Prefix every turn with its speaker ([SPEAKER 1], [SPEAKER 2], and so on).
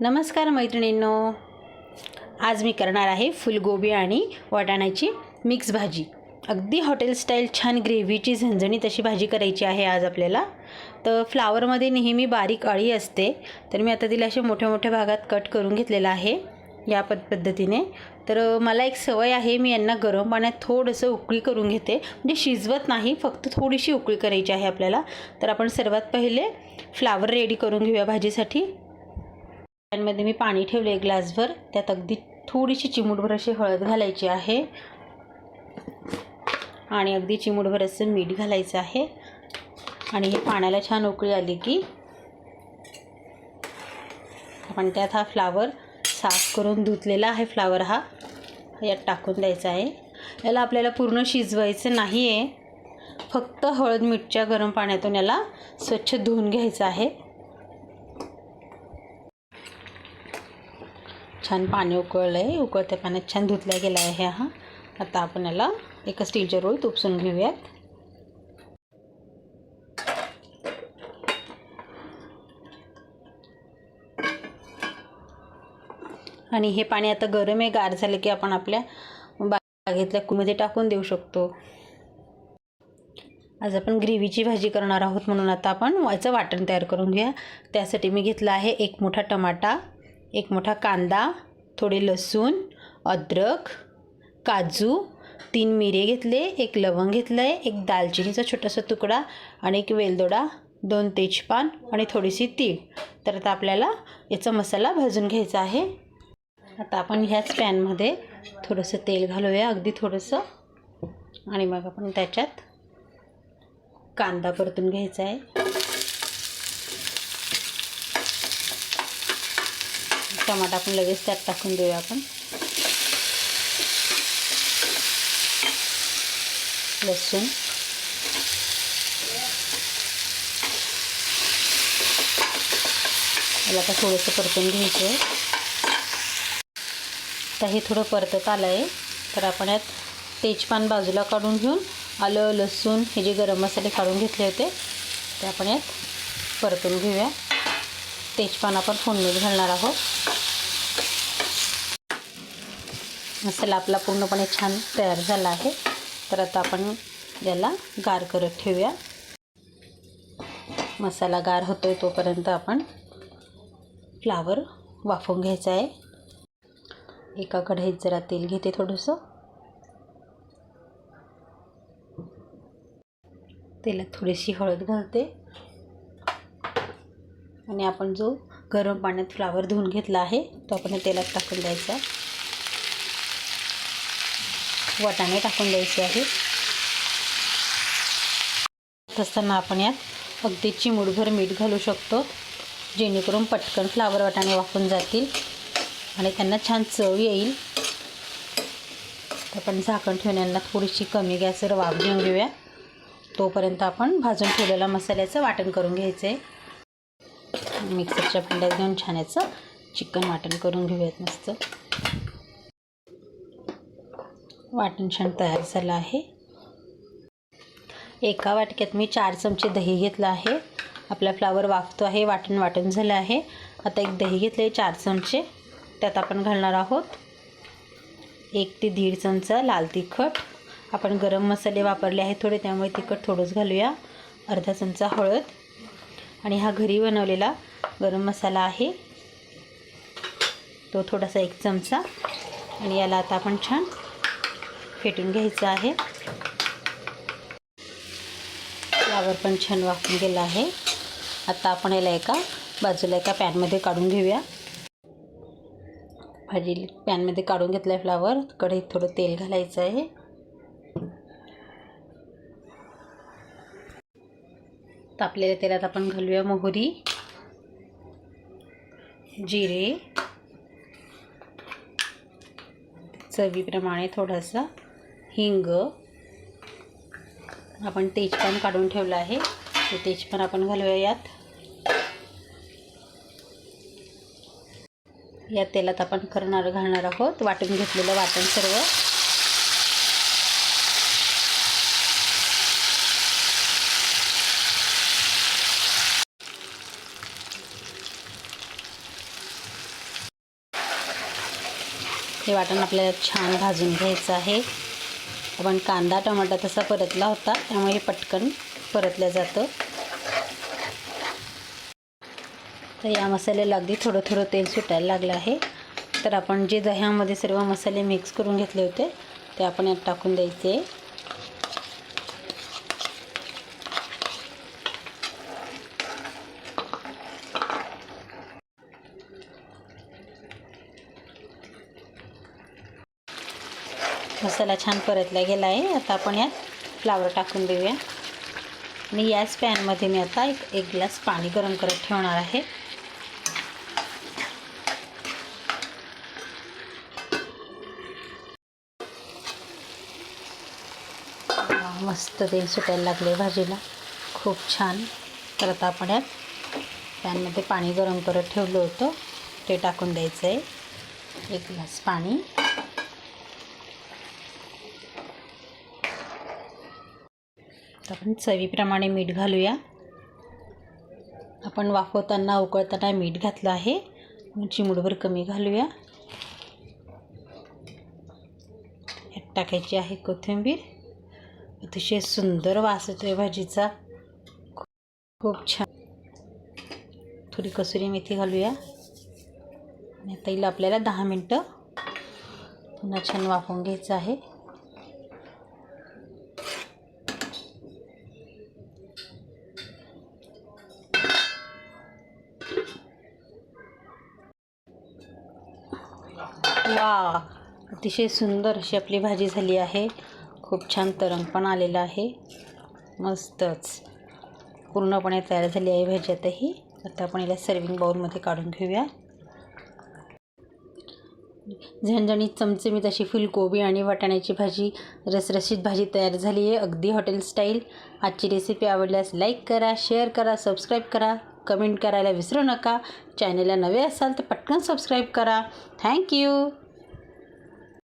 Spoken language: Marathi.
[SPEAKER 1] नमस्कार मैत्रिणींनो. आज मी करणार आहे फुलगोबी आणि वाटाण्याची मिक्स भाजी. अगदी हॉटेल स्टाईल छान ग्रेव्हीची झणझणीत अशी भाजी करायची आहे आज आपल्याला. तर फ्लावरमध्ये नेहमी बारीक अळी असते तर मी आता तिला असे मोठ्या मोठ्या भागात कट करून घेतलेला आहे या पद पद्धतीने. तर मला एक सवय आहे मी यांना गरम पाण्यात थोडंसं उकळी करून घेते. म्हणजे शिजवत नाही फक्त थोडीशी उकळी करायची आहे आपल्याला. तर आपण सर्वात पहिले फ्लावर रेडी करून घेऊया भाजीसाठी. पॅनमध्ये मी पाणी ठेवले आहे ग्लासभर. त्यात अगदी थोडीशी चिमूटभर अशी हळद घालायची आहे. आणि अगदी चिमूटभर असं मीठ घालायचं आहे. आणि हे पाण्याला छान उकळी आली की आपण त्यात हा फ्लावर साफ करून धुतलेला आहे. फ्लावर हा यात टाकून द्यायचा आहे. याला आपल्याला पूर्ण शिजवायचं नाही आहे फक्त हळद मीठच्या गरम पाण्यातून याला स्वच्छ धुवून घ्यायचं आहे. छान पाणी उकळलं आहे उकळत्या पाण्यात छान धुतला गेला आहे हा. आता आपण याला एका स्टीलच्या रोळीत उपसून घेऊयात. आणि हे पाणी आता गरम आहे गार झालं की आपण आपल्या बागेतल्या कुमध्ये टाकून देऊ शकतो. आज आपण ग्रेव्हीची भाजी करणार आहोत म्हणून आता आपण याचं वाटण तयार करून घेऊया. त्यासाठी मी घेतलं आहे एक मोठा टमाटा. एक मोठा कांदा थोडे लसूण अद्रक काजू तीन मिरे घेतले एक लवंग घेतलं आहे एक दालचिनीचा छोटासा तुकडा आणि एक वेलदोडा दोन तेजपान आणि थोडीशी तीळ. तर आता आपल्याला याचा मसाला भाजून घ्यायचा आहे. आता आपण ह्याच पॅनमध्ये थोडंसं तेल घालूया अगदी थोडंसं. आणि मग आपण त्याच्यात कांदा परतून घ्यायचा आहे. टमाटा आपण लगेच त्यात टाकून देऊया आपण. लसूण. याला आता थोडंसं परतून घ्यायचं आहे आता हे थोडं परतत आलं आहे तर आपण यात तेजपान बाजूला काढून घेऊन आलं लसूण हे जे गरम मसाले काढून घेतले होते ते आपण यात परतून घेऊया. तेजपान आपण फोडणीत घालणार आहोत. मसाला आपला पूर्णपणे छान तयार झाला आहे. तर आता आपण याला गार करत ठेवूया. मसाला गार होतो आहे तोपर्यंत आपण फ्लावर वाफवून घ्यायचा आहे. एका कढईत जरा तेल घेते थोडंसं. तेलात थोडीशी हळद घालते. आणि आपण जो गरम पाण्यात फ्लावर धुवून घेतला आहे तो आपण तेलात टाकून द्यायचा. वाटाणे टाकून द्यायचे आहे. असताना आपण यात अगदी चिमूटभर मीठ घालू शकतो जेणेकरून पटकन फ्लावर वाटाणे वाफून जातील आणि त्यांना छान चव येईल. आपण झाकण ठेवून यांना थोडीशी कमी गॅसवर वाफ घेऊन घेऊया. तोपर्यंत आपण भाजून ठेवलेल्या मसाल्याचं वाटण करून घ्यायचं आहे मिक्सरच्या भांड्यात घेऊन छान याचं चिकन वाटण करून घेऊयात मस्त. वाटण छान तयार झालं आहे. एका वाटक्यात मी चार चमचे दही घेतलं आहे. आपला फ्लावर वाफतो आहे वाटण वाटण झालं आहे. आता एक दही घेतलं आहे चार चमचे. त्यात आपण घालणार आहोत एक ते दीड चमचा लाल तिखट. आपण गरम मसाले वापरले आहेत थोडे त्यामुळे तिखट थोडंच घालूया. अर्धा चमचा हळद. आणि हा घरी बनवलेला गरम मसाला आहे. तो थोडासा एक चमचा. आणि याला आता आपण छान फेटून घ्यायचं आहे. यावर पण छान वाफून गेला आहे. आता आपण याला एका बाजूला एका पॅनमध्ये काढून घेऊया. भाजी पॅनमध्ये काढून घेतलं आहे फ्लावर कढईत थोडं तेल घालायचं आहे. तापलेल्या तेलात आपण घालूया मोहरी जिरे चवीप्रमाणे थोडासा हिंग. आपण तेजपान काढून ठेवलं आहे. ते तेजपान आपण घालूया यात. या तेलात आपण करणार घालणार आहोत. वाटून घेतलेलं वाटण सर्व. हे वाटण आपल्याला छान भाजून घ्यायचं आहे. आपण कांदा टमाटा तसा परतला होता त्यामुळे हे पटकन परतलं जातं. तर या मसाल्याला अगदी थोडं थोडं तेल सुटायला लागलं आहे. तर आपण जे दह्यामध्ये सर्व मसाले मिक्स करून घेतले होते ते आपण यात टाकून द्यायचे. मसाला छान परतला गेला आहे. आता आपण यात फ्लावर टाकून देऊया. आणि याच पॅनमध्ये मी आता एक एक ग्लास पाणी गरम करत ठेवणार आहे. मस्त तेल सुटायला लागले भाजीला. खूप छान. तर आता आपण यात पॅनमध्ये पाणी गरम करत ठेवलं होतं. ते टाकून द्यायचं आहे एक ग्लास पाणी. तर आपण चवीप्रमाणे मीठ घालूया. आपण वाफवताना उकळताना मीठ घातलं आहे. चिमुडभर कमी घालूया. टाकायची आहे कोथिंबीर. अतिशय सुंदर वास येतोय भाजीचा. खूप छान. थोडी कसुरी मेथी घालूया. आणि आता आपल्याला दहा मिनटं पुन्हा छान वाफवून घ्यायचं आहे. वा अतिशय सुंदर अशी आपली भाजी झाली आहे. खूप छान तरंग पण आलेलं आहे. मस्तच. पूर्णपणे तयार झाली आहे भाजी आता ही. आता आपण याला सर्विंग बाउलमध्ये काढून घेऊया. झणझणीत चमचमीत अशी फुलकोबी आणि वाटाण्याची भाजी रसरशीत भाजी तयार झाली आहे. अगदी हॉटेल स्टाईल आजची रेसिपी आवडल्यास लाईक करा शेअर करा सबस्क्राईब करा. कमेंट करायला विसरू नका. चॅनलला नवे असाल तर पटकन सबस्क्राईब करा. थँक्यू